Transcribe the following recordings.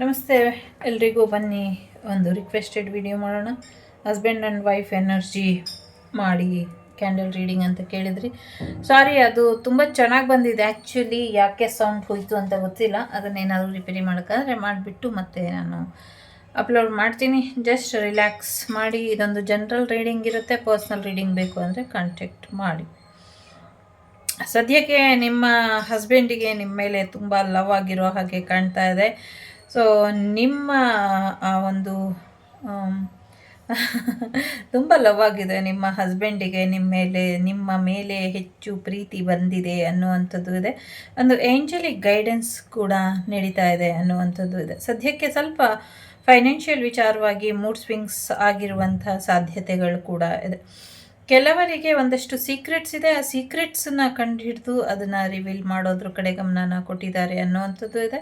ನಮಸ್ತೆ ಎಲ್ರಿಗೂ ಬನ್ನಿ ಒಂದು ರಿಕ್ವೆಸ್ಟೆಡ್ ವಿಡಿಯೋ ಮಾಡೋಣ. ಹಸ್ಬೆಂಡ್ ಆ್ಯಂಡ್ ವೈಫ್ ಎನರ್ಜಿ ಮಾಡಿ ಕ್ಯಾಂಡಲ್ ರೀಡಿಂಗ್ ಅಂತ ಕೇಳಿದ್ರಿ. ಸಾರಿ ಅದು ತುಂಬ ಚೆನ್ನಾಗಿ ಬಂದಿದೆ. ಆ್ಯಕ್ಚುಲಿ ಯಾಕೆ ಸೌಂಡ್ ಹೋಯಿತು ಅಂತ ಗೊತ್ತಿಲ್ಲ. ಅದನ್ನೇನಾದರೂ ರಿಪೇರಿ ಮಾಡೋಕ್ಕಾದ್ರೆ ಮಾಡಿಬಿಟ್ಟು ಮತ್ತೆ ನಾನು ಅಪ್ಲೋಡ್ ಮಾಡ್ತೀನಿ. ಜಸ್ಟ್ ರಿಲ್ಯಾಕ್ಸ್ ಮಾಡಿ, ಇದೊಂದು ಜನರಲ್ ರೀಡಿಂಗ್ ಇರುತ್ತೆ. ಪರ್ಸ್ನಲ್ ರೀಡಿಂಗ್ ಬೇಕು ಅಂದರೆ ಕಾಂಟ್ಯಾಕ್ಟ್ ಮಾಡಿ. ಸದ್ಯಕ್ಕೆ ನಿಮ್ಮ ಹಸ್ಬೆಂಡಿಗೆ ನಿಮ್ಮ ಮೇಲೆ ತುಂಬ ಲವ್ ಆಗಿರೋ ಹಾಗೆ ಕಾಣ್ತಾ ಇದೆ. ಸೊ ನಿಮ್ಮ, ಆ, ಒಂದು ತುಂಬ ಲವ್ ಆಗಿದೆ ನಿಮ್ಮ ಹಸ್ಬೆಂಡಿಗೆ ನಿಮ್ಮ ಮೇಲೆ ನಿಮ್ಮ ಮೇಲೆ ಹೆಚ್ಚು ಪ್ರೀತಿ ಬಂದಿದೆ ಅನ್ನುವಂಥದ್ದು ಇದೆ. ಒಂದು ಏಂಜಲಿಕ್ ಗೈಡೆನ್ಸ್ ಕೂಡ ನಡೀತಾ ಇದೆ ಅನ್ನುವಂಥದ್ದು ಇದೆ. ಸದ್ಯಕ್ಕೆ ಸ್ವಲ್ಪ ಫೈನಾನ್ಷಿಯಲ್ ವಿಚಾರವಾಗಿ ಮೂಡ್ ಸ್ವಿಂಗ್ಸ್ ಆಗಿರುವಂಥ ಸಾಧ್ಯತೆಗಳು ಕೂಡ ಇದೆ. ಕೆಲವರಿಗೆ ಒಂದಷ್ಟು ಸೀಕ್ರೆಟ್ಸ್ ಇದೆ. ಆ ಸೀಕ್ರೆಟ್ಸನ್ನ ಕಂಡುಹಿಡಿದು ಅದನ್ನು ರಿವೀಲ್ ಮಾಡೋದ್ರ ಕಡೆ ಗಮನನ ಕೊಟ್ಟಿದ್ದಾರೆ ಅನ್ನುವಂಥದ್ದು ಇದೆ.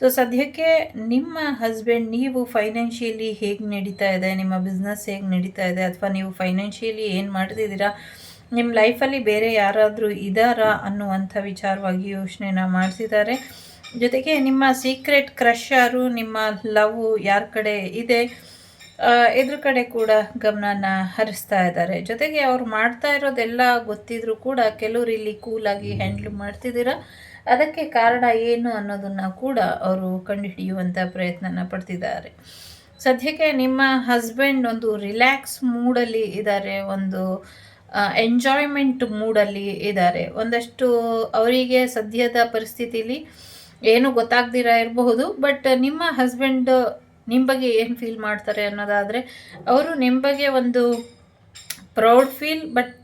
ಸೊ ಸದ್ಯಕ್ಕೆ ನಿಮ್ಮ ಹಸ್ಬೆಂಡ್ ನೀವು ಫೈನಾನ್ಷಿಯಲಿ ಹೇಗೆ ನಡೀತಾ ಇದೆ? ನಿಮ್ಮ ಬಿಸ್ನೆಸ್ ಹೇಗೆ ನಡೀತಾ ಇದೆ? ಅಥವಾ ನೀವು ಫೈನಾನ್ಷಿಯಲಿ ಏನು ಮಾಡ್ತಿದ್ದೀರಾ? ನಿಮ್ಮ ಲೈಫಲ್ಲಿ ಬೇರೆ ಯಾರಾದರೂ ಇದ್ದಾರಾ ಅನ್ನುವಂಥ ವಿಚಾರವಾಗಿ ಯೋಚನೆನ ಮಾಡ್ತಿದ್ದಾರೆ. ಜೊತೆಗೆ ನಿಮ್ಮ ಸೀಕ್ರೆಟ್ ಕ್ರಶ್ ಯಾರು ನಿಮ್ಮ ಲವ್ ಯಾರ ಕಡೆ ಇದೆ? ಎದುರು ಕಡೆ ಕೂಡ ಗಮನನ ಹರಿಸ್ತಾ ಇದ್ದಾರೆ. ಜೊತೆಗೆ ಅವ್ರು ಮಾಡ್ತಾ ಇರೋದೆಲ್ಲ ಗೊತ್ತಿದ್ರು ಕೂಡ ಕೆಲವರು ಇಲ್ಲಿ ಕೂಲಾಗಿ ಹ್ಯಾಂಡ್ಲ್ ಮಾಡ್ತಿದ್ದೀರಾ? ಅದಕ್ಕೆ ಕಾರಣ ಏನು ಅನ್ನೋದನ್ನು ಕೂಡ ಅವರು ಕಂಡುಹಿಡಿಯುವಂಥ ಪ್ರಯತ್ನನ ಪಡ್ತಿದ್ದಾರೆ. ಸದ್ಯಕ್ಕೆ ನಿಮ್ಮ ಹಸ್ಬೆಂಡ್ ಒಂದು ರಿಲ್ಯಾಕ್ಸ್ ಮೂಡಲ್ಲಿ ಇದ್ದಾರೆ ಒಂದು ಎಂಜಾಯ್ಮೆಂಟ್ ಮೂಡಲ್ಲಿ ಇದ್ದಾರೆ ಒಂದಷ್ಟು ಅವರಿಗೆ ಸದ್ಯದ ಪರಿಸ್ಥಿತಿಲಿ ಏನು ಗೊತ್ತಾಗ್ದಿರ ಇರಬಹುದು ಬಟ್ ನಿಮ್ಮ ಹಸ್ಬೆಂಡ್ ನಿಮ್ಮ ಬಗ್ಗೆ ಏನು ಫೀಲ್ ಮಾಡ್ತಾರೆ ಅನ್ನೋದಾದರೆ, ಅವರು ನಿಮ್ಮ ಬಗ್ಗೆ ಒಂದು ಪ್ರೌಡ್ ಫೀಲ್ ಬಟ್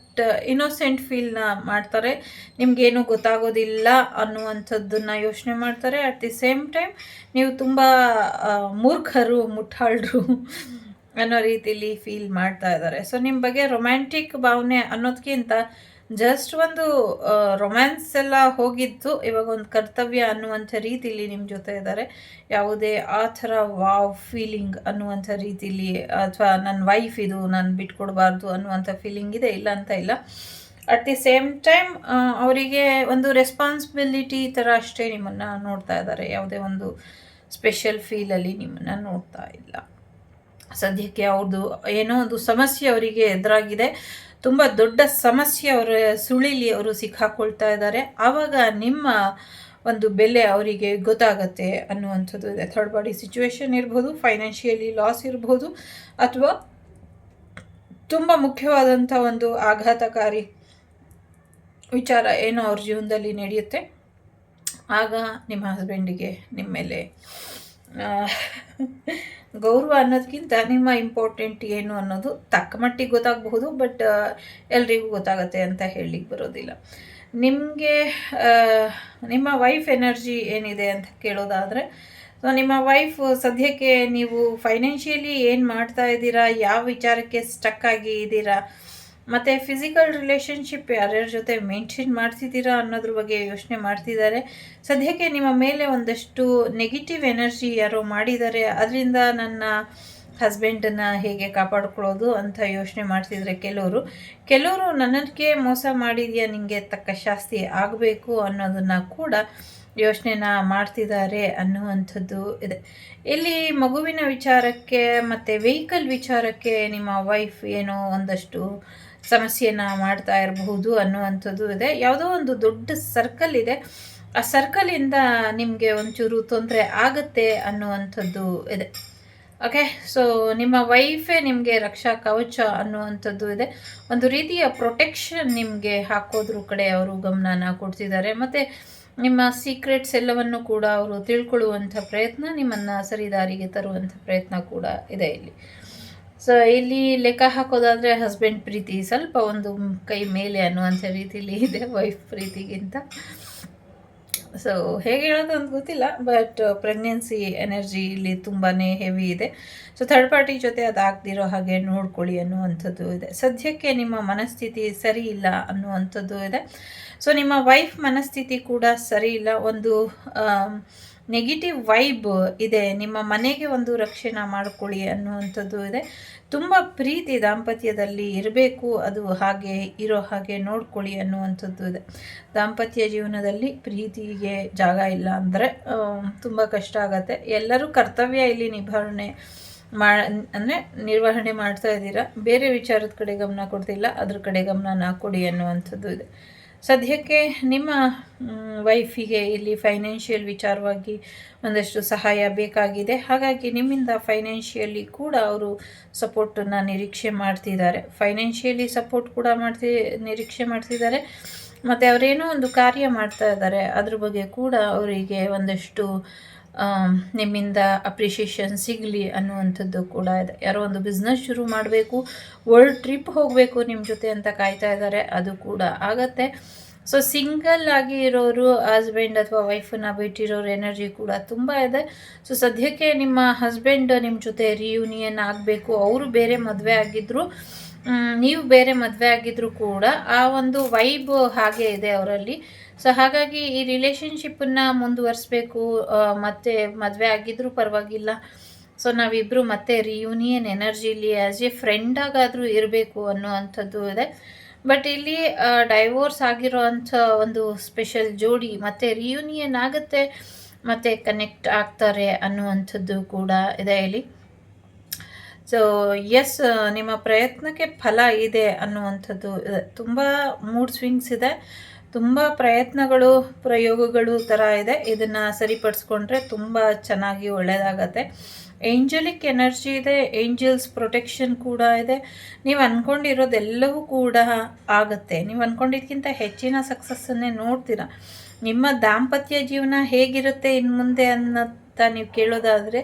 ಇನ್ನೋಸೆಂಟ್ ಫೀಲ್ನ ಮಾಡ್ತಾರೆ. ನಿಮಗೇನು ಗೊತ್ತಾಗೋದಿಲ್ಲ ಅನ್ನುವಂಥದ್ದನ್ನು ಯೋಚನೆ ಮಾಡ್ತಾರೆ. ಅಟ್ ದಿ ಸೇಮ್ ಟೈಮ್ ನೀವು ತುಂಬ ಮೂರ್ಖರು ಮುಟ್ಟಾಳರು ಅನ್ನೋ ರೀತಿಲಿ ಫೀಲ್ ಮಾಡ್ತಾ ಇದ್ದಾರೆ. ಸೊ ನಿಮ್ಮ ಬಗ್ಗೆ ರೊಮ್ಯಾಂಟಿಕ್ ಭಾವನೆ ಅನ್ನೋದಕ್ಕಿಂತ ಜಸ್ಟ್ ಒಂದು ರೊಮ್ಯಾನ್ಸ್ ಎಲ್ಲ ಹೋಗಿದ್ದು. ಇವಾಗ ಒಂದು ಕರ್ತವ್ಯ ಅನ್ನುವಂಥ ರೀತಿಲಿ ನಿಮ್ಮ ಜೊತೆ ಇದ್ದಾರೆ. ಯಾವುದೇ ಆ ಥರ ವಾವ್ ಫೀಲಿಂಗ್ ಅನ್ನುವಂಥ ರೀತಿಲಿ, ಅಥವಾ ನನ್ನ ವೈಫ್ ಇದು ನಾನು ಬಿಟ್ಕೊಡ್ಬಾರ್ದು ಅನ್ನುವಂಥ ಫೀಲಿಂಗ್ ಇದೆ, ಇಲ್ಲ ಅಂತ ಇಲ್ಲ. ಅಟ್ ದಿ ಸೇಮ್ ಟೈಮ್ ಅವರಿಗೆ ಒಂದು ರೆಸ್ಪಾನ್ಸಿಬಿಲಿಟಿ ಥರ ಅಷ್ಟೇ ನಿಮ್ಮನ್ನು ನೋಡ್ತಾ ಇದ್ದಾರೆ. ಯಾವುದೇ ಒಂದು ಸ್ಪೆಷಲ್ ಫೀಲಲ್ಲಿ ನಿಮ್ಮನ್ನು ನೋಡ್ತಾ ಇಲ್ಲ. ಸದ್ಯಕ್ಕೆ ಅವ್ರದ್ದು ಏನೋ ಒಂದು ಸಮಸ್ಯೆ ಅವರಿಗೆ ಎದುರಾಗಿದೆ. ತುಂಬ ದೊಡ್ಡ ಸಮಸ್ಯೆ ಅವರ ಸುಳಿಲಿ ಅವರು ಸಿಕ್ಕಾಕೊಳ್ತಾ ಇದ್ದಾರೆ. ಆವಾಗ ನಿಮ್ಮ ಒಂದು ಬೆಲೆ ಅವರಿಗೆ ಗೊತ್ತಾಗತ್ತೆ ಅನ್ನುವಂಥದ್ದು ಇದೆ ಥರ್ಡ್ ಬಾಡಿ ಸಿಚುವೇಶನ್ ಇರ್ಬೋದು ಫೈನಾನ್ಷಿಯಲಿ ಲಾಸ್ ಇರ್ಬೋದು, ಅಥವಾ ತುಂಬ ಮುಖ್ಯವಾದಂಥ ಒಂದು ಆಘಾತಕಾರಿ ವಿಚಾರ ಏನೋ ಅವ್ರ ಜೀವನದಲ್ಲಿ ನಡೆಯುತ್ತೆ. ಆಗ ನಿಮ್ಮ ಹಸ್ಬೆಂಡಿಗೆ ನಿಮ್ಮ ಮೇಲೆ ಗೌರವ ಅನ್ನೋದಕ್ಕಿಂತ ನಿಮ್ಮ ಇಂಪಾರ್ಟೆಂಟ್ ಏನು ಅನ್ನೋದು ತಕ್ಕ ಮಟ್ಟಿಗೆ ಗೊತ್ತಾಗಬಹುದು ಬಟ್ ಎಲ್ರಿಗೂ ಗೊತ್ತಾಗತ್ತೆ ಅಂತ ಹೇಳಲಿಕ್ಕೆ ಬರೋದಿಲ್ಲ. ನಿಮಗೆ ನಿಮ್ಮ ವೈಫ್ ಎನರ್ಜಿ ಏನಿದೆ ಅಂತ ಕೇಳೋದಾದರೆ ಸೊ ನಿಮ್ಮ ವೈಫ್ ಸದ್ಯಕ್ಕೆ ನೀವು ಫೈನಾನ್ಷಿಯಲಿ ಏನು ಮಾಡ್ತಾ ಇದ್ದೀರಾ, ಯಾವ ವಿಚಾರಕ್ಕೆ ಸ್ಟಕ್ ಆಗಿ ಇದ್ದೀರಾ ಮತ್ತು ಫಿಸಿಕಲ್ ರಿಲೇಷನ್ಶಿಪ್ ಯಾರ್ಯಾರ ಜೊತೆ ಮೇಂಟೈನ್ ಮಾಡ್ತಿದ್ದೀರಾ ಅನ್ನೋದ್ರ ಬಗ್ಗೆ ಯೋಚನೆ ಮಾಡ್ತಿದ್ದಾರೆ. ಸದ್ಯಕ್ಕೆ ನಿಮ್ಮ ಮೇಲೆ ಒಂದಷ್ಟು ನೆಗೆಟಿವ್ ಎನರ್ಜಿ ಯಾರೋ ಮಾಡಿದ್ದಾರೆ. ಅದರಿಂದ ನನ್ನ ಹಸ್ಬೆಂಡನ್ನು ಹೇಗೆ ಕಾಪಾಡ್ಕೊಳ್ಳೋದು ಅಂತ ಯೋಚನೆ ಮಾಡ್ತಿದ್ರೆ ಕೆಲವರು. ಕೆಲವರು ನನಗೆ ಮೋಸ ಮಾಡಿದೆಯಾ ನಿಮಗೆ ತಕ್ಕ ಶಾಸ್ತಿ ಆಗಬೇಕು ಅನ್ನೋದನ್ನು ಕೂಡ ಯೋಚನೆನ ಮಾಡ್ತಿದ್ದಾರೆ ಅನ್ನುವಂಥದ್ದು ಇದೆ. ಇಲ್ಲಿ ಮಗುವಿನ ವಿಚಾರಕ್ಕೆ ಮತ್ತು ವೆಹಿಕಲ್ ವಿಚಾರಕ್ಕೆ ನಿಮ್ಮ ವೈಫ್ ಏನೋ ಒಂದಷ್ಟು ಸಮಸ್ಯೆನ ಮಾಡ್ತಾ ಇರಬಹುದು ಅನ್ನುವಂಥದ್ದು ಇದೆ. ಯಾವುದೋ ಒಂದು ದೊಡ್ಡ ಸರ್ಕಲ್ ಇದೆ. ಆ ಸರ್ಕಲಿಂದ ನಿಮಗೆ ಒಂಚೂರು ತೊಂದರೆ ಆಗುತ್ತೆ ಅನ್ನುವಂಥದ್ದು ಇದೆ. ಓಕೆ ಸೊ ನಿಮ್ಮ ವೈಫೇ ನಿಮಗೆ ರಕ್ಷಾ ಕವಚ ಅನ್ನುವಂಥದ್ದು ಇದೆ. ಒಂದು ರೀತಿಯ ಪ್ರೊಟೆಕ್ಷನ್ ನಿಮಗೆ ಹಾಕೋದ್ರ ಕಡೆ ಅವರು ಗಮನನ ಕೊಡ್ತಿದ್ದಾರೆ. ಮತ್ತು ನಿಮ್ಮ ಸೀಕ್ರೆಟ್ಸ್ ಎಲ್ಲವನ್ನು ಕೂಡ ಅವರು ತಿಳ್ಕೊಳ್ಳುವಂಥ ಪ್ರಯತ್ನ ನಿಮ್ಮನ್ನು ಸರಿದಾರಿಗೆ ತರುವಂಥ ಪ್ರಯತ್ನ ಕೂಡ ಇದೆ ಇಲ್ಲಿ. ಸೊ ಇಲ್ಲಿ ಲೆಕ್ಕ ಹಾಕೋದಾದರೆ ಹಸ್ಬೆಂಡ್ ಪ್ರೀತಿ ಸ್ವಲ್ಪ ಒಂದು ಕೈ ಮೇಲೆ ಅನ್ನುವಂಥ ರೀತಿಯಲ್ಲಿ ಇದೆ ವೈಫ್ ಪ್ರೀತಿಗಿಂತ. ಸೊ ಹೇಗೆ ಹೇಳೋದು ಅಂತ ಗೊತ್ತಿಲ್ಲ ಬಟ್ ಪ್ರೆಗ್ನೆನ್ಸಿ ಎನರ್ಜಿ ಇಲ್ಲಿ ತುಂಬಾ ಹೆವಿ ಇದೆ. ಸೊ ಥರ್ಡ್ ಪಾರ್ಟಿ ಜೊತೆ ಅದು ಆಗ್ದಿರೋ ಹಾಗೆ ನೋಡ್ಕೊಳ್ಳಿ ಅನ್ನುವಂಥದ್ದು ಇದೆ. ಸದ್ಯಕ್ಕೆ ನಿಮ್ಮ ಮನಸ್ಥಿತಿ ಸರಿ ಇಲ್ಲ ಅನ್ನುವಂಥದ್ದು ಇದೆ. ಸೊ ನಿಮ್ಮ ವೈಫ್ ಮನಸ್ಥಿತಿ ಕೂಡ ಸರಿ ಇಲ್ಲ. ಒಂದು ನೆಗೆಟಿವ್ ವೈಬ್ ಇದೆ, ನಿಮ್ಮ ಮನೆಗೆ ಒಂದು ರಕ್ಷಣೆ ಮಾಡಿಕೊಳ್ಳಿ ಅನ್ನುವಂಥದ್ದು ಇದೆ. ತುಂಬ ಪ್ರೀತಿ ದಾಂಪತ್ಯದಲ್ಲಿ ಇರಬೇಕು, ಅದು ಹಾಗೆ ಇರೋ ಹಾಗೆ ನೋಡ್ಕೊಳ್ಳಿ ಅನ್ನುವಂಥದ್ದು ಇದೆ. ದಾಂಪತ್ಯ ಜೀವನದಲ್ಲಿ ಪ್ರೀತಿಗೆ ಜಾಗ ಇಲ್ಲ ಅಂದರೆ ತುಂಬ ಕಷ್ಟ ಆಗುತ್ತೆ. ಎಲ್ಲರೂ ಕರ್ತವ್ಯ ಇಲ್ಲಿ ನಿಭಾವಣೆ ಮಾ, ಅಂದರೆ ನಿರ್ವಹಣೆ ಮಾಡ್ತಾ ಇದ್ದೀರಾ. ಬೇರೆ ವಿಚಾರದ ಕಡೆ ಗಮನ ಕೊಡ್ತಿಲ್ಲ, ಅದ್ರ ಕಡೆ ಗಮನ ನಾ ಕೊಡಿ ಅನ್ನುವಂಥದ್ದು ಇದೆ. ಸದ್ಯಕ್ಕೆ ನಿಮ್ಮ ವೈಫಿಗೆ ಇಲ್ಲಿ ಫೈನಾನ್ಷಿಯಲ್ ವಿಚಾರವಾಗಿ ಒಂದಷ್ಟು ಸಹಾಯ ಬೇಕಾಗಿದೆ. ಹಾಗಾಗಿ ನಿಮ್ಮಿಂದ ಫೈನಾನ್ಷಿಯಲಿ ಕೂಡ ಅವರು ಸಪೋರ್ಟನ್ನು ನಿರೀಕ್ಷೆ ಮಾಡ್ತಿದ್ದಾರೆ. ಫೈನಾನ್ಷಿಯಲಿ ಸಪೋರ್ಟ್ ಕೂಡ ಮಾಡ್ತಿ, ನಿರೀಕ್ಷೆ ಮಾಡ್ತಿದ್ದಾರೆ. ಮತ್ತು ಅವರೇನೋ ಒಂದು ಕಾರ್ಯ ಮಾಡ್ತಾ ಇದ್ದಾರೆ. ಅದ್ರ ಬಗ್ಗೆ ಕೂಡ ಅವರಿಗೆ ಒಂದಷ್ಟು ನಿಮ್ಮಿಂದ ಅಪ್ರಿಷಿಯೇಷನ್ ಸಿಗಲಿ ಅನ್ನುವಂಥದ್ದು ಕೂಡ ಇದೆ. ಯಾರೋ ಒಂದು ಬಿಸ್ನೆಸ್ ಶುರು ಮಾಡಬೇಕು ವರ್ಲ್ಡ್ ಟ್ರಿಪ್ ಹೋಗಬೇಕು ನಿಮ್ಮ ಜೊತೆ ಅಂತ ಕಾಯ್ತಾ ಇದ್ದಾರೆ ಅದು ಕೂಡ ಆಗತ್ತೆ. ಸೊ ಸಿಂಗಲ್ ಆಗಿ ಇರೋರು ಹಸ್ಬೆಂಡ್ ಅಥವಾ ವೈಫನ್ನ ಬಿಟ್ಟಿರೋರು ಎನರ್ಜಿ ಕೂಡ ತುಂಬ ಇದೆ. ಸೊ ಸದ್ಯಕ್ಕೆ ನಿಮ್ಮ ಹಸ್ಬೆಂಡ್ ನಿಮ್ಮ ಜೊತೆ ರಿಯೂನಿಯನ್ ಆಗಬೇಕು, ಅವರು ಬೇರೆ ಮದುವೆ ಆಗಿದ್ದರು ನೀವು ಬೇರೆ ಮದುವೆ ಆಗಿದ್ದರೂ ಕೂಡ ಆ ಒಂದು ವೈಬ್ ಹಾಗೆ ಇದೆ ಅವರಲ್ಲಿ. ಸೊ ಹಾಗಾಗಿ ಈ ರಿಲೇಶನ್ಶಿಪ್ಪನ್ನು ಮುಂದುವರಿಸ್ಬೇಕು ಮತ್ತೆ ಮದುವೆ ಆಗಿದ್ರೂ ಪರವಾಗಿಲ್ಲ. ಸೊ ನಾವಿಬ್ಬರು ಮತ್ತೆ ರಿಯೂನಿಯನ್ ಎನರ್ಜಿಲಿ ಆ್ಯಸ್ ಎ ಫ್ರೆಂಡಾಗಾದರೂ ಇರಬೇಕು ಅನ್ನುವಂಥದ್ದು ಇದೆ. ಬಟ್ ಇಲ್ಲಿ ಡೈವೋರ್ಸ್ ಆಗಿರೋ ಒಂದು ಸ್ಪೆಷಲ್ ಜೋಡಿ ಮತ್ತೆ ರಿಯೂನಿಯನ್ ಆಗುತ್ತೆ, ಮತ್ತು ಕನೆಕ್ಟ್ ಆಗ್ತಾರೆ ಅನ್ನುವಂಥದ್ದು ಕೂಡ ಇದೆ ಇಲ್ಲಿ. ಸೊ ಎಸ್ ನಿಮ್ಮ ಪ್ರಯತ್ನಕ್ಕೆ ಫಲ ಇದೆ ಅನ್ನುವಂಥದ್ದು ಇದೆ ತುಂಬ ಮೂಡ್ ಸ್ವಿಂಗ್ಸ್ ಇದೆ. ತುಂಬ ಪ್ರಯತ್ನಗಳು, ಪ್ರಯೋಗಗಳು ಥರ ಇದೆ. ಇದನ್ನು ಸರಿಪಡಿಸ್ಕೊಂಡ್ರೆ ತುಂಬ ಚೆನ್ನಾಗಿ ಒಳ್ಳೆಯದಾಗತ್ತೆ ಏಂಜಲಿಕ್ ಎನರ್ಜಿ ಇದೆ ಏಂಜಲ್ಸ್ ಪ್ರೊಟೆಕ್ಷನ್ ಕೂಡ ಇದೆ. ನೀವು ಅಂದ್ಕೊಂಡಿರೋದೆಲ್ಲವೂ ಕೂಡ ಆಗುತ್ತೆ. ನೀವು ಅಂದ್ಕೊಂಡಿದ್ಕಿಂತ ಹೆಚ್ಚಿನ ಸಕ್ಸಸ್ಸನ್ನೇ ನೋಡ್ತೀರಾ. ನಿಮ್ಮ ದಾಂಪತ್ಯ ಜೀವನ ಹೇಗಿರುತ್ತೆ ಇನ್ನು ಮುಂದೆ ಅನ್ನತ್ತ ನೀವು ಕೇಳೋದಾದರೆ,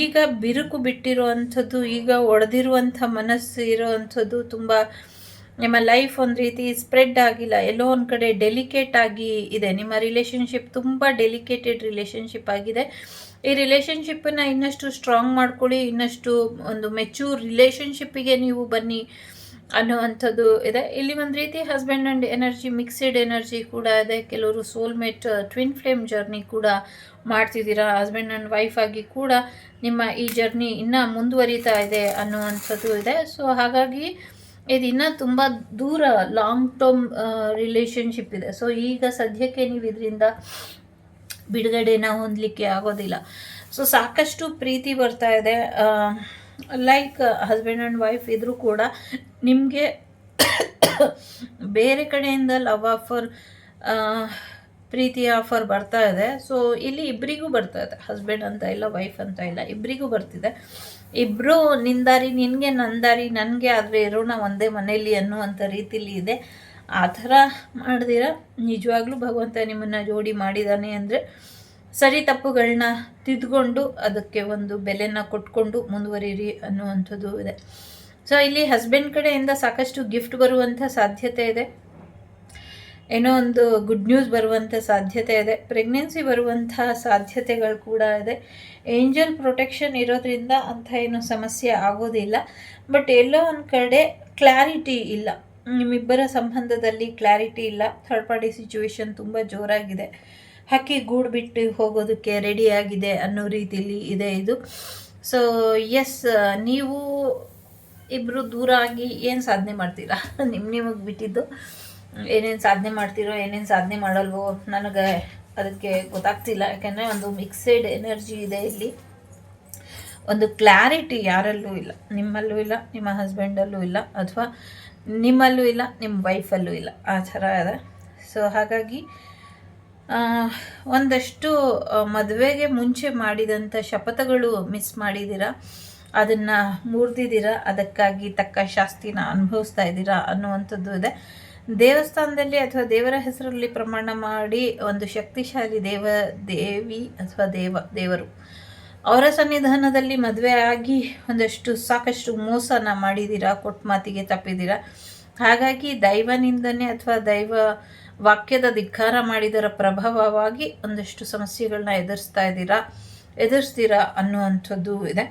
ಈಗ ಬಿರುಕು ಬಿಟ್ಟಿರುವಂಥದ್ದು ಈಗ ಒಡೆದಿರುವಂಥ ಮನಸ್ಸು ಇರುವಂಥದ್ದು ತುಂಬ ನಿಮ್ಮ ಲೈಫ್ ಒಂದು ರೀತಿ ಸ್ಪ್ರೆಡ್ ಆಗಿಲ್ಲ. ಎಲ್ಲೋ ಒಂದು ಕಡೆ ಡೆಲಿಕೇಟ್ ಆಗಿ ಇದೆ. ನಿಮ್ಮ ರಿಲೇಷನ್ಶಿಪ್ ತುಂಬ ಡೆಲಿಕೇಟೆಡ್ ರಿಲೇಷನ್ಶಿಪ್ ಆಗಿದೆ. ಈ ರಿಲೇಷನ್ಶಿಪ್ಪನ್ನು ಇನ್ನಷ್ಟು ಸ್ಟ್ರಾಂಗ್ ಮಾಡ್ಕೊಳ್ಳಿ. ಇನ್ನಷ್ಟು ಒಂದು ಮೆಚೂರ್ ರಿಲೇಷನ್ಶಿಪ್ಪಿಗೆ ನೀವು ಬನ್ನಿ ಅನ್ನುವಂಥದ್ದು ಇದೆ. ಇಲ್ಲಿ ಒಂದು ರೀತಿ husband and energy mixed energy ಕೂಡ ಇದೆ. ಕೆಲವರು ಸೋಲ್ಮೇಟ್ ಟ್ವಿನ್ ಫ್ಲೇಮ್ ಜರ್ನಿ ಕೂಡ ಮಾಡ್ತಿದ್ದೀರಾ. ಹಸ್ಬೆಂಡ್ ಆ್ಯಂಡ್ ವೈಫ್ ಆಗಿ ಕೂಡ ನಿಮ್ಮ ಈ ಜರ್ನಿ ಇನ್ನೂ ಮುಂದುವರಿತಾ ಇದೆ ಅನ್ನುವಂಥದ್ದು ಇದೆ. ಸೊ ಹಾಗಾಗಿ ಇದು ಇನ್ನೂ ತುಂಬ ದೂರ ಲಾಂಗ್ ಟರ್ಮ್ ರಿಲೇಷನ್ಶಿಪ್ ಇದೆ. ಸೊ ಈಗ ಸದ್ಯಕ್ಕೆ ನೀವು ಇದರಿಂದ ಬಿಡುಗಡೆನ ಹೊಂದಲಿಕ್ಕೆ ಆಗೋದಿಲ್ಲ. ಸೊ ಸಾಕಷ್ಟು ಪ್ರೀತಿ ಬರ್ತಾ ಇದೆ. ಲೈಕ್ ಹಸ್ಬೆಂಡ್ ಆ್ಯಂಡ್ ವೈಫ್ ಇದ್ರೂ ಕೂಡ ನಿಮಗೆ ಬೇರೆ ಕಡೆಯಿಂದ ಲವ್ ಆಫರ್ ಪ್ರೀತಿಯ ಆಫರ್ ಬರ್ತಾ ಇದೆ. ಸೊ ಇಲ್ಲಿ ಇಬ್ಬರಿಗೂ ಬರ್ತಾ ಇದೆ. ಹಸ್ಬೆಂಡ್ ಅಂತ ಇಲ್ಲ ವೈಫ್ ಅಂತ ಇಲ್ಲ ಇಬ್ಬರಿಗೂ ಬರ್ತಿದೆ. ಇಬ್ಬರು ನಿಂದಾರಿ, ನಿನಗೆ ನಂದಾರಿ, ನನಗೆ ಆದರೆ ಇರೋಣ ಒಂದೇ ಮನೆಯಲ್ಲಿ ಅನ್ನುವಂಥ ರೀತಿಲಿ ಇದೆ. ಆ ಥರ ಮಾಡಿದಿರ? ನಿಜವಾಗ್ಲೂ ಭಗವಂತ ನಿಮ್ಮನ್ನು ಜೋಡಿ ಮಾಡಿದ್ದಾನೆ ಅಂದರೆ ಸರಿ ತಪ್ಪುಗಳನ್ನ ತಿದ್ಕೊಂಡು ಅದಕ್ಕೆ ಒಂದು ಬೆಲೆನ ಕೊಟ್ಕೊಂಡು ಮುಂದುವರಿರಿ ಅನ್ನುವಂಥದ್ದು ಇದೆ. ಸೊ ಇಲ್ಲಿ ಹಸ್ಬೆಂಡ್ ಕಡೆಯಿಂದ ಸಾಕಷ್ಟು ಗಿಫ್ಟ್ ಬರುವಂಥ ಸಾಧ್ಯತೆ ಇದೆ. ಏನೋ ಒಂದು ಗುಡ್ ನ್ಯೂಸ್ ಬರುವಂಥ ಸಾಧ್ಯತೆ ಇದೆ. ಪ್ರೆಗ್ನೆನ್ಸಿ ಬರುವಂಥ ಸಾಧ್ಯತೆಗಳು ಕೂಡ ಇದೆ. ಏಂಜಲ್ ಪ್ರೊಟೆಕ್ಷನ್ ಇರೋದ್ರಿಂದ ಅಂಥ ಏನು ಸಮಸ್ಯೆ ಆಗೋದಿಲ್ಲ. ಬಟ್ ಎಲ್ಲೋ ಒಂದು ಕಡೆ ಕ್ಲಾರಿಟಿ ಇಲ್ಲ. ನಿಮ್ಮಿಬ್ಬರ ಸಂಬಂಧದಲ್ಲಿ ಕ್ಲಾರಿಟಿ ಇಲ್ಲ. ಥರ್ಡ್ ಪಾರ್ಟಿ ಸಿಚುವೇಶನ್ ತುಂಬ ಜೋರಾಗಿದೆ. ಹಕ್ಕಿ ಗೂಡು ಬಿಟ್ಟು ಹೋಗೋದಕ್ಕೆ ರೆಡಿಯಾಗಿದೆ ಅನ್ನೋ ರೀತಿಯಲ್ಲಿ ಇದೆ ಇದು. ಸೊ ಎಸ್ ನೀವು ಇಬ್ಬರು ದೂರ ಆಗಿ ಏನು ಸಾಧನೆ ಮಾಡ್ತೀರಾ? ನಿಮ್ಮ ನಿಮಗೆ ಬಿಟ್ಟಿದ್ದು. ಏನೇನು ಸಾಧನೆ ಮಾಡ್ತೀರೋ, ಏನೇನು ಸಾಧನೆ ಮಾಡಲ್ವೋ ನನಗೆ ಅದಕ್ಕೆ ಗೊತ್ತಾಗ್ತಿಲ್ಲ. ಯಾಕೆಂದರೆ ಒಂದು ಮಿಕ್ಸೆಡ್ ಎನರ್ಜಿ ಇದೆ ಇಲ್ಲಿ. ಒಂದು ಕ್ಲಾರಿಟಿ ಯಾರಲ್ಲೂ ಇಲ್ಲ. ನಿಮ್ಮಲ್ಲೂ ಇಲ್ಲ, ನಿಮ್ಮ ಹಸ್ಬೆಂಡಲ್ಲೂ ಇಲ್ಲ, ಅಥವಾ ನಿಮ್ಮಲ್ಲೂ ಇಲ್ಲ, ನಿಮ್ಮ ವೈಫಲ್ಲೂ ಇಲ್ಲ. ಆ ಥರ ಇದೆ. ಸೊ ಹಾಗಾಗಿ ಒಂದಷ್ಟು ಮದುವೆಗೆ ಮುಂಚೆ ಮಾಡಿದಂಥ ಶಪಥಗಳು ಮಿಸ್ ಮಾಡಿದ್ದೀರಾ? ಅದನ್ನು ಮುರಿದಿದ್ದೀರಾ? ಅದಕ್ಕಾಗಿ ತಕ್ಕ ಶಾಸ್ತಿನ ಅನುಭವಿಸ್ತಾ ಇದ್ದೀರಾ ಅನ್ನುವಂಥದ್ದು ಇದೆ. ದೇವಸ್ಥಾನದಲ್ಲಿ ಅಥವಾ ದೇವರ ಹೆಸರಲ್ಲಿ ಪ್ರಮಾಣ ಮಾಡಿ ಒಂದು ಶಕ್ತಿಶಾಲಿ ದೇವ, ದೇವಿ ಅಥವಾ ದೇವ, ದೇವರು ಅವರ ಸನ್ನಿಧಾನದಲ್ಲಿ ಮದುವೆ ಆಗಿ ಒಂದಷ್ಟು ಸಾಕಷ್ಟು ಮೋಸನ ಮಾಡಿದ್ದೀರಾ ಕೊಟ್ಟ ಮಾತಿಗೆ ತಪ್ಪಿದ್ದೀರಾ? ಹಾಗಾಗಿ ದೈವನಿಂದನೇ ಅಥವಾ ದೈವ ವಾಕ್ಯದ ಧಿಕ್ಕಾರ ಮಾಡಿದರ ಪ್ರಭಾವವಾಗಿ ಒಂದಷ್ಟು ಸಮಸ್ಯೆಗಳನ್ನ ಎದುರಿಸ್ತಾ ಇದ್ದೀರಾ, ಎದುರಿಸ್ತೀರಾ ಅನ್ನುವಂಥದ್ದು ಇದೆ.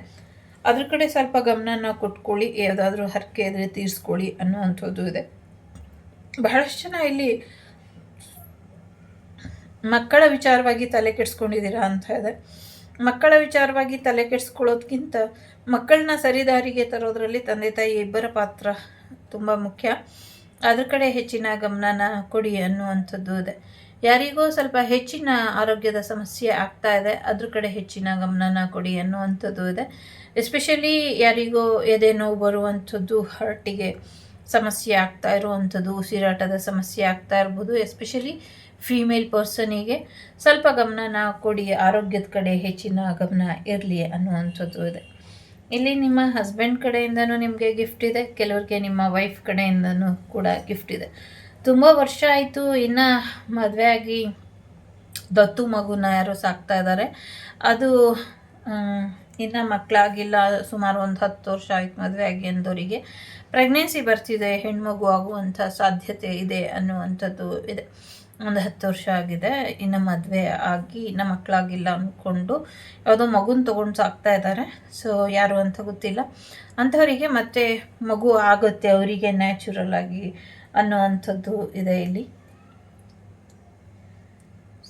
ಅದ್ರ ಕಡೆ ಸ್ವಲ್ಪ ಗಮನನ ಕೊಟ್ಕೊಳ್ಳಿ, ಯಾವುದಾದ್ರೂ ಹರಕೆ ಇದ್ರೆ ತೀರಿಸ್ಕೊಳ್ಳಿ ಅನ್ನುವಂಥದ್ದು ಇದೆ. ಬಹಳಷ್ಟು ಜನ ಇಲ್ಲಿ ಮಕ್ಕಳ ವಿಚಾರವಾಗಿ ತಲೆ ಕೆಡಿಸ್ಕೊಂಡಿದ್ದೀರಾ ಅಂತ ಇದೆ. ಮಕ್ಕಳ ವಿಚಾರವಾಗಿ ತಲೆ ಕೆಡಿಸ್ಕೊಳ್ಳೋದ್ಕಿಂತ ಮಕ್ಕಳನ್ನ ಸರಿದಾರಿಗೆ ತರೋದರಲ್ಲಿ ತಂದೆ ತಾಯಿ ಇಬ್ಬರ ಪಾತ್ರ ತುಂಬ ಮುಖ್ಯ. ಅದ್ರ ಕಡೆ ಹೆಚ್ಚಿನ ಗಮನನ ಕೊಡಿ ಅನ್ನುವಂಥದ್ದು ಇದೆ. ಯಾರಿಗೋ ಸ್ವಲ್ಪ ಹೆಚ್ಚಿನ ಆರೋಗ್ಯದ ಸಮಸ್ಯೆ ಆಗ್ತಾ ಇದೆ. ಅದ್ರ ಕಡೆ ಹೆಚ್ಚಿನ ಗಮನನ ಕೊಡಿ ಅನ್ನುವಂಥದ್ದು ಇದೆ. ಎಸ್ಪೆಷಲಿ ಯಾರಿಗೋ ಎದೆ ನೋವು ಬರುವಂಥದ್ದು ಹಾರ್ಟಿಗೆ ಸಮಸ್ಯೆ ಆಗ್ತಾ ಇರುವಂಥದ್ದು, ಉಸಿರಾಟದ ಸಮಸ್ಯೆ ಆಗ್ತಾ ಇರ್ಬೋದು ಎಸ್ಪೆಷಲಿ ಫೀಮೇಲ್ ಪರ್ಸನಿಗೆ ಸ್ವಲ್ಪ ಗಮನನ ಕೊಡಿ, ಆರೋಗ್ಯದ ಕಡೆ ಹೆಚ್ಚಿನ ಗಮನ ಇರಲಿ ಅನ್ನುವಂಥದ್ದು ಇದೆ. ಇಲ್ಲಿ ನಿಮ್ಮ ಹಸ್ಬೆಂಡ್ ಕಡೆಯಿಂದನೂ ನಿಮಗೆ ಗಿಫ್ಟ್ ಇದೆ, ಕೆಲವ್ರಿಗೆ ನಿಮ್ಮ ವೈಫ್ ಕಡೆಯಿಂದನೂ ಕೂಡ ಗಿಫ್ಟ್ ಇದೆ. ತುಂಬ ವರ್ಷ ಆಯಿತು, ಇನ್ನು ಮದುವೆ ಆಗಿ ದತ್ತು ಮಗುನ ಯಾರೋ ಸಾಕ್ತಾ ಇದ್ದಾರೆ ಅದು ಇನ್ನು ಮಕ್ಕಳಾಗಿಲ್ಲ ಸುಮಾರು ಒಂದು ಹತ್ತು ವರ್ಷ ಆಯ್ತು ಮದುವೆ ಆಗಿ ಅಂದವರಿಗೆ ಪ್ರೆಗ್ನೆನ್ಸಿ ಬರ್ತಿದೆ, ಹೆಣ್ಮಗು ಆಗುವಂಥ ಸಾಧ್ಯತೆ ಇದೆ ಅನ್ನುವಂಥದ್ದು ಇದೆ. ಒಂದು ಹತ್ತು ವರ್ಷ ಆಗಿದೆ, ಇನ್ನು ಮದುವೆ ಆಗಿ ಇನ್ನು ಮಕ್ಕಳಾಗಿಲ್ಲ ಅಂದ್ಕೊಂಡು ಯಾವುದೋ ಮಗುನ ತೊಗೊಂಡು ಸಾಕ್ತಾ ಇದ್ದಾರೆ ಸೊ ಯಾರು ಅಂತ ಗೊತ್ತಿಲ್ಲ. ಅಂಥವರಿಗೆ ಮತ್ತೆ ಮಗು ಆಗುತ್ತೆ ಅವರಿಗೆ ನ್ಯಾಚುರಲ್ ಆಗಿ ಅನ್ನುವಂಥದ್ದು ಇದೆ ಇಲ್ಲಿ.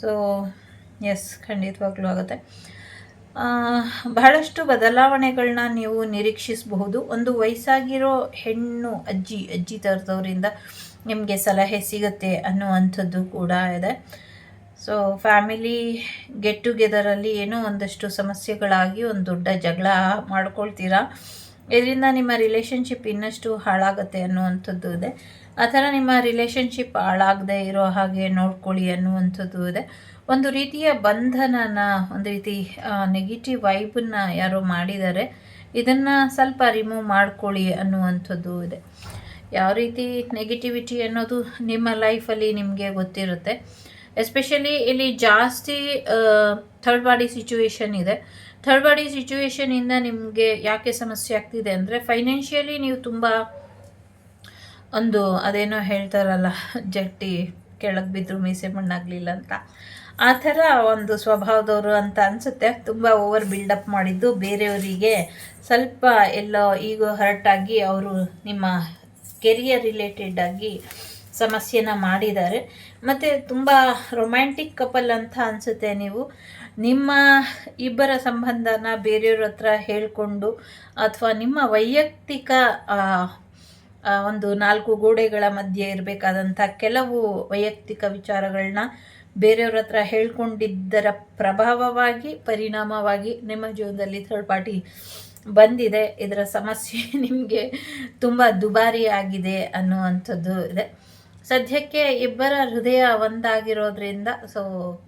ಸೊ ಎಸ್ ಖಂಡಿತವಾಗ್ಲೂ ಆಗುತ್ತೆ. ಬಹಳಷ್ಟು ಬದಲಾವಣೆಗಳನ್ನ ನೀವು ನಿರೀಕ್ಷಿಸಬಹುದು. ಒಂದು ವಯಸ್ಸಾಗಿರೋ ಹೆಣ್ಣು, ಅಜ್ಜಿ ಅಜ್ಜಿ ಥರದವರಿಂದ ನಿಮಗೆ ಸಲಹೆ ಸಿಗುತ್ತೆ ಅನ್ನುವಂಥದ್ದು ಕೂಡ ಇದೆ. ಸೊ ಫ್ಯಾಮಿಲಿ ಗೆಟ್ ಟುಗೆದರಲ್ಲಿ ಏನೋ ಒಂದಷ್ಟು ಸಮಸ್ಯೆಗಳಾಗಿ ಒಂದು ದೊಡ್ಡ ಜಗಳ ಮಾಡ್ಕೊಳ್ತೀರಾ? ಇದರಿಂದ ನಿಮ್ಮ ರಿಲೇಷನ್ಶಿಪ್ ಇನ್ನಷ್ಟು ಹಾಳಾಗುತ್ತೆ ಅನ್ನುವಂಥದ್ದು ಇದೆ. ಆ ಥರ ನಿಮ್ಮ ರಿಲೇಷನ್ಶಿಪ್ ಹಾಳಾಗದೆ ಇರೋ ಹಾಗೆ ನೋಡ್ಕೊಳ್ಳಿ ಅನ್ನುವಂಥದ್ದು ಇದೆ. ಒಂದು ರೀತಿಯ ಬಂಧನನ, ಒಂದು ರೀತಿ ನೆಗೆಟಿವ್ ವೈಬನ್ನ ಯಾರೋ ಮಾಡಿದ್ದಾರೆ. ಇದನ್ನು ಸ್ವಲ್ಪ ರಿಮೂವ್ ಮಾಡ್ಕೊಳ್ಳಿ ಅನ್ನುವಂಥದ್ದು ಇದೆ. ಯಾವ ರೀತಿ ನೆಗೆಟಿವಿಟಿ ಅನ್ನೋದು ನಿಮ್ಮ ಲೈಫಲ್ಲಿ ನಿಮಗೆ ಗೊತ್ತಿರುತ್ತೆ. ಎಸ್ಪೆಷಲಿ ಇಲ್ಲಿ ಜಾಸ್ತಿ ಥರ್ಡ್ ಬಾಡಿ ಸಿಚುವೇಶನ್ ಇದೆ. ಥರ್ಡ್ ಬಾಡಿ ಸಿಚುವೇಶನಿಂದ ನಿಮಗೆ ಯಾಕೆ ಸಮಸ್ಯೆ ಆಗ್ತಿದೆ ಅಂದರೆ ಫೈನಾನ್ಷಿಯಲಿ ನೀವು ತುಂಬ ಒಂದು ಅದೇನೋ ಹೇಳ್ತಾರಲ್ಲ, ಜಟ್ಟಿ, ಕೆಳಗೆ ಬಿದ್ದರೂ ಮೀಸೆ ಮಣ್ಣಾಗಲಿಲ್ಲ ಅಂತ. ಆ ಥರ ಒಂದು ಸ್ವಭಾವದವರು ಅಂತ ಅನಿಸುತ್ತೆ. ತುಂಬ ಓವರ್ ಬಿಲ್ಡಪ್ ಮಾಡಿದ್ದು ಬೇರೆಯವರಿಗೆ. ಸ್ವಲ್ಪ ಎಲ್ಲೋ ಈಗ ಹರ್ಟಾಗಿ ಅವರು ನಿಮ್ಮ ಕೆರಿಯರ್ ರಿಲೇಟೆಡ್ ಆಗಿ ಸಮಸ್ಯೆನ ಮಾಡಿದ್ದಾರೆ. ಮತ್ತು ತುಂಬ ರೊಮ್ಯಾಂಟಿಕ್ ಕಪಲ್ ಅಂತ ಅನಿಸುತ್ತೆ ನೀವು. ನಿಮ್ಮ ಇಬ್ಬರ ಸಂಬಂಧನ ಬೇರೆಯವ್ರ ಹತ್ರ ಹೇಳಿಕೊಂಡು ಅಥವಾ ನಿಮ್ಮ ವೈಯಕ್ತಿಕ ಒಂದು ನಾಲ್ಕು ಗೋಡೆಗಳ ಮಧ್ಯೆ ಇರಬೇಕಾದಂಥ ಕೆಲವು ವೈಯಕ್ತಿಕ ವಿಚಾರಗಳನ್ನ ಬೇರೆಯವ್ರ ಹತ್ರ ಹೇಳ್ಕೊಂಡಿದ್ದರ ಪ್ರಭಾವವಾಗಿ, ಪರಿಣಾಮವಾಗಿ ನಿಮ್ಮ ಜೀವನದಲ್ಲಿ ಥರ್ಡ್ ಪಾರ್ಟಿ ಬಂದಿದೆ. ಇದರ ಸಮಸ್ಯೆ ನಿಮಗೆ ತುಂಬ ದುಬಾರಿ ಆಗಿದೆ ಅನ್ನುವಂಥದ್ದು ಇದೆ. ಸದ್ಯಕ್ಕೆ ಇಬ್ಬರ ಹೃದಯ ಒಂದಾಗಿರೋದ್ರಿಂದ ಸೊ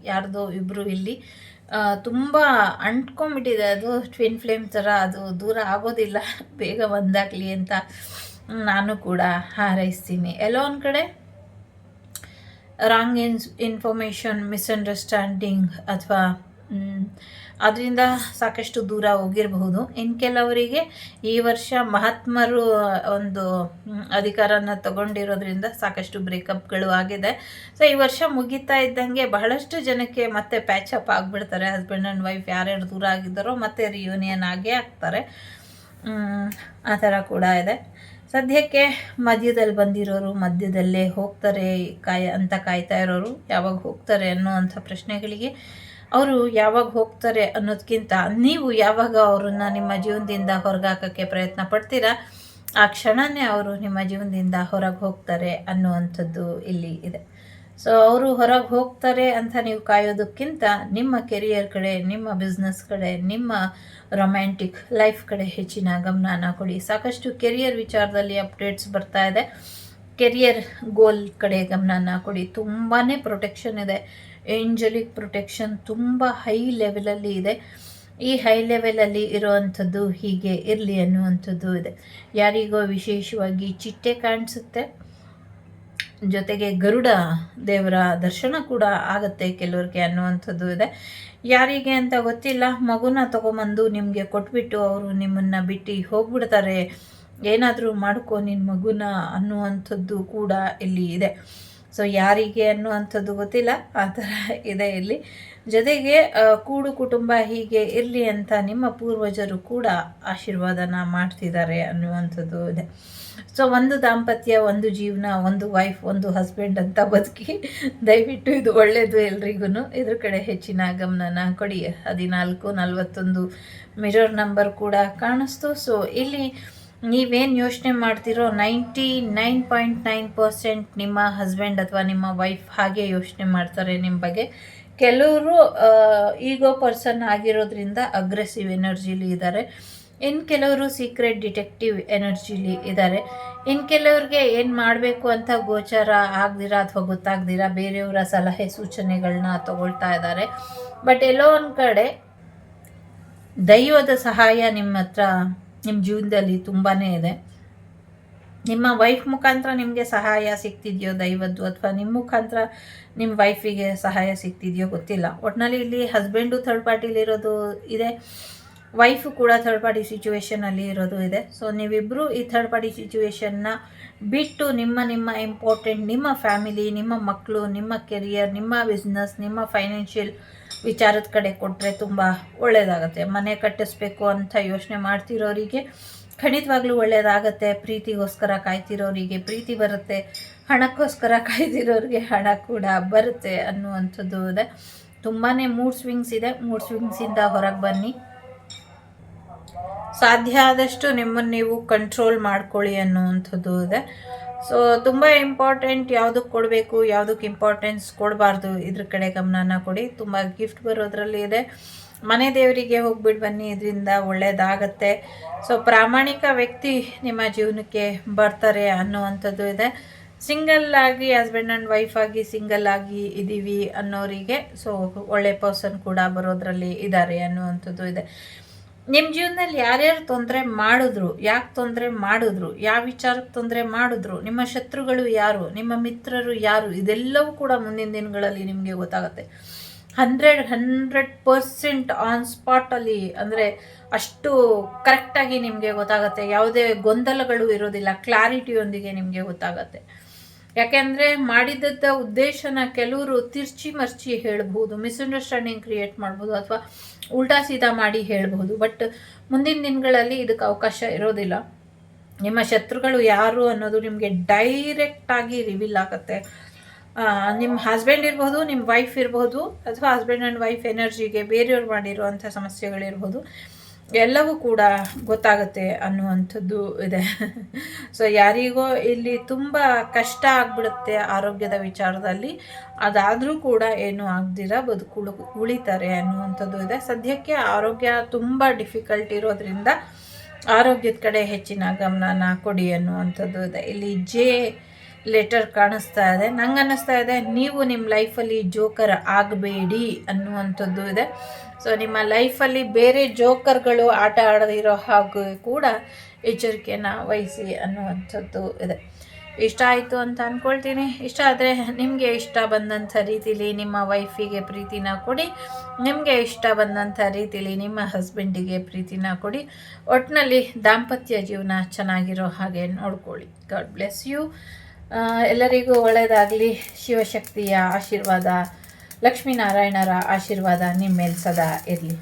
ಯಾರ್ದೋ ಇಬ್ಬರು ಇಲ್ಲಿ ತುಂಬ ಅಂಟ್ಕೊಂಡ್ಬಿಟ್ಟಿದೆ. ಅದು ಟ್ವಿನ್ ಫ್ಲೇಮ್ ಥರ ಅದು ದೂರ ಆಗೋದಿಲ್ಲ. ಬೇಗ ಒಂದಾಗಲಿ ಅಂತ ನಾನು ಕೂಡ ಹಾರೈಸ್ತೀನಿ. ಎಲ್ಲೋ ಒಂದು ಕಡೆ ರಾಂಗ್ ಇನ್ಸ್ ಇನ್ಫಾರ್ಮೇಷನ್ ಮಿಸ್ಅಂಡರ್ಸ್ಟ್ಯಾಂಡಿಂಗ್ ಅಥವಾ ಅದರಿಂದ ಸಾಕಷ್ಟು ದೂರ ಹೋಗಿರಬಹುದು. ಇನ್ನು ಕೆಲವರಿಗೆ ಈ ವರ್ಷ ಮಹಾತ್ಮರು ಒಂದು ಅಧಿಕಾರನ ತಗೊಂಡಿರೋದ್ರಿಂದ ಸಾಕಷ್ಟು ಬ್ರೇಕಪ್ಗಳು ಆಗಿದೆ. ಸೊ ಈ ವರ್ಷ ಮುಗಿತಾ ಇದ್ದಂಗೆ ಬಹಳಷ್ಟು ಜನಕ್ಕೆ ಮತ್ತೆ ಪ್ಯಾಚಪ್ ಆಗಿಬಿಡ್ತಾರೆ. ಹಸ್ಬೆಂಡ್ ಆ್ಯಂಡ್ ವೈಫ್ ಯಾರ್ಯಾರು ದೂರ ಆಗಿದ್ದಾರೋ ಮತ್ತೆ ರಿಯೂನಿಯನ್ ಆಗೇ ಆಗ್ತಾರೆ. ಆ ಥರ ಕೂಡ ಇದೆ. ಸದ್ಯಕ್ಕೆ ಮಧ್ಯದಲ್ಲಿ ಬಂದಿರೋರು, ಮಧ್ಯದಲ್ಲೇ ಹೋಗ್ತಾರೆ, ಕಾಯ, ಅಂತ ಕಾಯ್ತಾ ಇರೋರು, ಯಾವಾಗ ಹೋಗ್ತಾರೆ ಅನ್ನೋವಂಥ ಪ್ರಶ್ನೆಗಳಿಗೆ ಅವರು ಯಾವಾಗ ಹೋಗ್ತಾರೆ ಅನ್ನೋದಕ್ಕಿಂತ ನೀವು ಯಾವಾಗ ಅವರನ್ನ ನಿಮ್ಮ ಜೀವನದಿಂದ ಹೊರಗಾಕೋಕ್ಕೆ ಪ್ರಯತ್ನ ಪಡ್ತೀರಾ, ಆ ಕ್ಷಣನೇ ಅವರು ನಿಮ್ಮ ಜೀವನದಿಂದ ಹೊರಗೆ ಹೋಗ್ತಾರೆ ಅನ್ನುವಂಥದ್ದು ಇಲ್ಲಿ ಇದೆ. ಸೊ ಅವರು ಹೊರಗೆ ಹೋಗ್ತಾರೆ ಅಂತ ನೀವು ಕಾಯೋದಕ್ಕಿಂತ ನಿಮ್ಮ ಕೆರಿಯರ್ ಕಡೆ, ನಿಮ್ಮ ಬಿಸ್ನೆಸ್ ಕಡೆ, ನಿಮ್ಮ ರೊಮ್ಯಾಂಟಿಕ್ ಲೈಫ್ ಕಡೆ ಹೆಚ್ಚಿನ ಗಮನನ ಕೊಡಿ. ಸಾಕಷ್ಟು ಕೆರಿಯರ್ ವಿಚಾರದಲ್ಲಿ ಅಪ್ಡೇಟ್ಸ್ ಬರ್ತಾ ಇದೆ. ಕೆರಿಯರ್ ಗೋಲ್ ಕಡೆ ಗಮನನ ಕೊಡಿ. ತುಂಬಾ ಪ್ರೊಟೆಕ್ಷನ್ ಇದೆ. ಏಂಜಲಿಕ್ ಪ್ರೊಟೆಕ್ಷನ್ ತುಂಬ ಹೈ ಲೆವೆಲಲ್ಲಿ ಇದೆ. ಈ ಹೈ ಲೆವೆಲಲ್ಲಿ ಇರುವಂಥದ್ದು ಹೀಗೆ ಇರಲಿ ಅನ್ನುವಂಥದ್ದು ಇದೆ. ಯಾರಿಗೋ ವಿಶೇಷವಾಗಿ ಚಿಟ್ಟೆ ಕಾಣಿಸುತ್ತೆ. ಜೊತೆಗೆ ಗರುಡ ದೇವರ ದರ್ಶನ ಕೂಡ ಆಗುತ್ತೆ ಕೆಲವ್ರಿಗೆ ಅನ್ನುವಂಥದ್ದು ಇದೆ. ಯಾರಿಗೆ ಅಂತ ಗೊತ್ತಿಲ್ಲ, ಮಗುನ ತಗೊಂಬಂದು ನಿಮಗೆ ಕೊಟ್ಬಿಟ್ಟು ಅವರು ನಿಮ್ಮನ್ನು ಬಿಟ್ಟು ಹೋಗ್ಬಿಡ್ತಾರೆ. ಏನಾದರೂ ಮಾಡ್ಕೊ ನಿನ್ನ ಮಗುನ ಅನ್ನುವಂಥದ್ದು ಕೂಡ ಇಲ್ಲಿ ಇದೆ. ಸೊ ಯಾರಿಗೆ ಅನ್ನುವಂಥದ್ದು ಗೊತ್ತಿಲ್ಲ, ಆ ಥರ ಇದೆ ಇಲ್ಲಿ. ಜೊತೆಗೆ ಕೂಡು ಕುಟುಂಬ ಹೀಗೆ ಇರಲಿ ಅಂತ ನಿಮ್ಮ ಪೂರ್ವಜರು ಕೂಡ ಆಶೀರ್ವಾದನ ಮಾಡ್ತಿದ್ದಾರೆ ಅನ್ನುವಂಥದ್ದು ಇದೆ. ಸೊ ಒಂದು ದಾಂಪತ್ಯ, ಒಂದು ಜೀವನ, ಒಂದು ವೈಫ್ ಒಂದು ಹಸ್ಬೆಂಡ್ ಅಂತ ಬದುಕಿ, ದಯವಿಟ್ಟು ಇದು ಒಳ್ಳೆಯದು ಎಲ್ರಿಗೂ ಇದ್ರ ಕಡೆ ಹೆಚ್ಚಿನ ಗಮನನ ಕೊಡಿ. ಹದಿನಾಲ್ಕು, ನಲವತ್ತೊಂದು ಮಿರರ್ ನಂಬರ್ ಕೂಡ ಕಾಣಿಸ್ತು. ಸೊ ಇಲ್ಲಿ ನೀವೇನು ಯೋಚನೆ ಮಾಡ್ತಿರೋ ninety nine point nine percent ನಿಮ್ಮ ಹಸ್ಬೆಂಡ್ ಅಥವಾ ನಿಮ್ಮ ವೈಫ್ ಹಾಗೆ ಯೋಚನೆ ಮಾಡ್ತಾರೆ ನಿಮ್ಮ ಬಗ್ಗೆ ಕೆಲವರು ಈಗೋ ಪರ್ಸನ್ ಆಗಿರೋದ್ರಿಂದ ಅಗ್ರೆಸಿವ್ ಎನರ್ಜಿಲಿ ಇದ್ದಾರೆ ಇನ್ನು ಕೆಲವರು ಸೀಕ್ರೆಟ್ ಡಿಟೆಕ್ಟಿವ್ ಎನರ್ಜಿಲಿ ಇದ್ದಾರೆ ಇನ್ನು ಕೆಲವ್ರಿಗೆ ಏನು ಮಾಡಬೇಕು ಅಂತ ಗೋಚರ ಆಗದಿರ ಅಥವಾ ಗೊತ್ತಾಗ್ದಿರ ಬೇರೆಯವರ ಸಲಹೆ ಸೂಚನೆಗಳನ್ನ ತಗೊಳ್ತಾ ಇದ್ದಾರೆ ಬಟ್ ಎಲ್ಲೋ ಒಂದು ಕಡೆ ದೈವದ ಸಹಾಯ ನಿಮ್ಮ ಹತ್ರ ನಿಮ್ಮ ಜೀವನದಲ್ಲಿ ತುಂಬಾ ಇದೆ. ನಿಮ್ಮ ವೈಫ್ ಮುಖಾಂತರ ನಿಮಗೆ ಸಹಾಯ ಸಿಗ್ತಿದೆಯೋ ದೈವದ್ದು ಅಥವಾ ನಿಮ್ಮ ಮುಖಾಂತರ ನಿಮ್ಮ ವೈಫಿಗೆ ಸಹಾಯ ಸಿಗ್ತಿದೆಯೋ ಗೊತ್ತಿಲ್ಲ. ಒಟ್ಟಿನಲ್ಲಿ ಇಲ್ಲಿ ಹಸ್ಬೆಂಡು ಥರ್ಡ್ ಪಾರ್ಟಿಲಿರೋದು ಇದೆ. ವೈಫು ಕೂಡ ಥರ್ಡ್ ಪಾರ್ಟಿ ಸಿಚುವೇಷನಲ್ಲಿ ಇರೋದು ಇದೆ. ಸೊ ನೀವಿಬ್ಬರು ಈ ಥರ್ಡ್ ಪಾರ್ಟಿ ಸಿಚುವೇಶನ್ನ ಬಿಟ್ಟು ನಿಮ್ಮ ನಿಮ್ಮ ಇಂಪಾರ್ಟೆಂಟ್ ನಿಮ್ಮ ಫ್ಯಾಮಿಲಿ ನಿಮ್ಮ ಮಕ್ಕಳು ನಿಮ್ಮ ಕೆರಿಯರ್ ನಿಮ್ಮ ಬಿಸ್ನೆಸ್ ನಿಮ್ಮ ಫೈನಾನ್ಷಿಯಲ್ ವಿಚಾರದ ಕಡೆ ಕೊಟ್ಟರೆ ತುಂಬ ಒಳ್ಳೆಯದಾಗತ್ತೆ ಮನೆ ಕಟ್ಟಿಸ್ಬೇಕು ಅಂತ ಯೋಚನೆ ಮಾಡ್ತಿರೋರಿಗೆ ಖಂಡಿತವಾಗ್ಲೂ ಒಳ್ಳೆಯದಾಗತ್ತೆ ಪ್ರೀತಿಗೋಸ್ಕರ ಕಾಯ್ತಿರೋರಿಗೆ ಪ್ರೀತಿ ಬರುತ್ತೆ. ಹಣಕ್ಕೋಸ್ಕರ ಕಾಯ್ತಿರೋರಿಗೆ ಹಣ ಕೂಡ ಬರುತ್ತೆ ಅನ್ನುವಂಥದ್ದು ಇದೆ. ತುಂಬಾ ಮೂಡ್ ಸ್ವಿಂಗ್ಸ್ ಇದೆ. ಮೂಡ್ ಸ್ವಿಂಗ್ಸಿಂದ ಹೊರಗೆ ಬನ್ನಿ. ಸಾಧ್ಯ ಆದಷ್ಟು ನಿಮ್ಮನ್ನು ನೀವು ಕಂಟ್ರೋಲ್ ಮಾಡ್ಕೊಳ್ಳಿ ಅನ್ನುವಂಥದ್ದು ಇದೆ. ಸೊ ತುಂಬ ಇಂಪಾರ್ಟೆಂಟ್ ಯಾವುದಕ್ಕೆ ಕೊಡಬೇಕು ಯಾವುದಕ್ಕೆ ಇಂಪಾರ್ಟೆನ್ಸ್ ಕೊಡಬಾರ್ದು ಇದ್ರ ಕಡೆ ಗಮನನ ಕೊಡಿ. ತುಂಬ ಗಿಫ್ಟ್ ಬರೋದ್ರಲ್ಲಿ ಇದೆ. ಮನೆ ದೇವರಿಗೆ ಹೋಗ್ಬಿಟ್ಟು ಬನ್ನಿ, ಇದರಿಂದ ಒಳ್ಳೆಯದಾಗತ್ತೆ ಸೊ ಪ್ರಾಮಾಣಿಕ ವ್ಯಕ್ತಿ ನಿಮ್ಮ ಜೀವನಕ್ಕೆ ಬರ್ತಾರೆ ಅನ್ನುವಂಥದ್ದು ಇದೆ. ಸಿಂಗಲ್ ಆಗಿ ಹಸ್ಬೆಂಡ್ ಆ್ಯಂಡ್ ವೈಫ್ ಆಗಿ ಸಿಂಗಲ್ ಆಗಿ ಇದ್ದೀವಿ ಅನ್ನೋರಿಗೆ ಸೊ ಒಳ್ಳೆ ಪರ್ಸನ್ ಕೂಡ ಬರೋದ್ರಲ್ಲಿ ಇದ್ದಾರೆ ಅನ್ನುವಂಥದ್ದು ಇದೆ. ನಿಮ್ಮ ಜೀವನದಲ್ಲಿ ಯಾರ್ಯಾರು ತೊಂದರೆ ಮಾಡಿದ್ರು, ಯಾಕೆ ತೊಂದರೆ ಮಾಡಿದ್ರು, ಯಾವ ವಿಚಾರಕ್ಕೆ ತೊಂದರೆ ಮಾಡಿದ್ರು, ನಿಮ್ಮ ಶತ್ರುಗಳು ಯಾರು, ನಿಮ್ಮ ಮಿತ್ರರು ಯಾರು, ಇದೆಲ್ಲವೂ ಕೂಡ ಮುಂದಿನ ದಿನಗಳಲ್ಲಿ ನಿಮಗೆ ಗೊತ್ತಾಗುತ್ತೆ. ಹಂಡ್ರೆಡ್ ಹಂಡ್ರೆಡ್ ಪರ್ಸೆಂಟ್ ಆನ್ ಸ್ಪಾಟಲ್ಲಿ ಅಂದರೆ ಅಷ್ಟು ಕರೆಕ್ಟಾಗಿ ನಿಮಗೆ ಗೊತ್ತಾಗುತ್ತೆ. ಯಾವುದೇ ಗೊಂದಲಗಳು ಇರೋದಿಲ್ಲ. ಕ್ಲಾರಿಟಿಯೊಂದಿಗೆ ನಿಮಗೆ ಗೊತ್ತಾಗುತ್ತೆ. ಯಾಕೆಂದರೆ ಮಾಡಿದ್ದ ಉದ್ದೇಶನ ಕೆಲವರು ತಿರ್ಚಿ ಮರ್ಚಿ ಹೇಳ್ಬೋದು ಮಿಸ್ಅಂಡರ್ಸ್ಟ್ಯಾಂಡಿಂಗ್ ಕ್ರಿಯೇಟ್ ಮಾಡ್ಬೋದು ಅಥವಾ ಉಲ್ಟಾ ಸೀದಾ ಮಾಡಿ ಹೇಳಬಹುದು. ಬಟ್ ಮುಂದಿನ ದಿನಗಳಲ್ಲಿ ಇದಕ್ಕೆ ಅವಕಾಶ ಇರೋದಿಲ್ಲ. ನಿಮ್ಮ ಶತ್ರುಗಳು ಯಾರು ಅನ್ನೋದು ನಿಮಗೆ ಡೈರೆಕ್ಟಾಗಿ ರಿವೀಲ್ ಆಗುತ್ತೆ. ನಿಮ್ಮ ಹಸ್ಬೆಂಡ್ ಇರ್ಬೋದು ನಿಮ್ಮ ವೈಫ್ ಇರ್ಬೋದು ಅಥವಾ ಹಸ್ಬೆಂಡ್ ಆ್ಯಂಡ್ ವೈಫ್ ಎನರ್ಜಿಗೆ ಬೇರೆಯವ್ರು ಮಾಡಿರುವಂಥ ಸಮಸ್ಯೆಗಳಿರ್ಬೋದು ಎಲ್ಲವೂ ಕೂಡ ಗೊತ್ತಾಗುತ್ತೆ ಅನ್ನುವಂಥದ್ದು ಇದೆ. ಸೊ ಯಾರಿಗೋ ಇಲ್ಲಿ ತುಂಬ ಕಷ್ಟ ಆಗ್ಬಿಡುತ್ತೆ ಆರೋಗ್ಯದ ವಿಚಾರದಲ್ಲಿ. ಅದಾದರೂ ಕೂಡ ಏನು ಆಗ್ದಿರ ಬದುಕುಳು ಉಳಿತಾರೆ ಅನ್ನುವಂಥದ್ದು ಇದೆ. ಸದ್ಯಕ್ಕೆ ಆರೋಗ್ಯ ತುಂಬ ಡಿಫಿಕಲ್ಟ್ ಇರೋದ್ರಿಂದ ಆರೋಗ್ಯದ ಕಡೆ ಹೆಚ್ಚಿನ ಗಮನನ ಕೊಡಿ ಅನ್ನುವಂಥದ್ದು ಇದೆ. ಇಲ್ಲಿ ಜೆ ಲೆಟರ್ ಕಾಣಿಸ್ತಾ ಇದೆ. ನಂಗೆ ಅನ್ನಿಸ್ತಾ ಇದೆ, ನೀವು ನಿಮ್ಮ ಲೈಫಲ್ಲಿ ಜೋಕರ್ ಆಗಬೇಡಿ ಅನ್ನುವಂಥದ್ದು ಇದೆ. ಸೊ ನಿಮ್ಮ ಲೈಫಲ್ಲಿ ಬೇರೆ ಜೋಕರ್ಗಳು ಆಟ ಆಡದಿರೋ ಹಾಗೂ ಕೂಡ ಎಚ್ಚರಿಕೆಯನ್ನು ವಹಿಸಿ ಅನ್ನುವಂಥದ್ದು ಇದೆ. ಇಷ್ಟ ಆಯಿತು ಅಂತ ಅಂದ್ಕೊಳ್ತೀನಿ ಇಷ್ಟ ಆದರೆ ನಿಮಗೆ ಇಷ್ಟ ಬಂದಂಥ ರೀತಿಲಿ ನಿಮ್ಮ ವೈಫಿಗೆ ಪ್ರೀತಿನ ಕೊಡಿ. ನಿಮಗೆ ಇಷ್ಟ ಬಂದಂಥ ರೀತಿಲಿ ನಿಮ್ಮ ಹಸ್ಬೆಂಡಿಗೆ ಪ್ರೀತಿನ ಕೊಡಿ. ಒಟ್ಟಿನಲ್ಲಿ ದಾಂಪತ್ಯ ಜೀವನ ಚೆನ್ನಾಗಿರೋ ಹಾಗೆ ನೋಡ್ಕೊಳ್ಳಿ. ಗಾಡ್ ಬ್ಲೆಸ್ ಯು ಎಲ್ಲರಿಗೂ ಒಳ್ಳೆಯದಾಗಲಿ ಶಿವಶಕ್ತಿಯ ಆಶೀರ್ವಾದ ಲಕ್ಷ್ಮೀನಾರಾಯಣರ ಆಶೀರ್ವಾದ ನಿಮ್ಮ ಮೇಲೆ ಸದಾ ಇರಲಿ.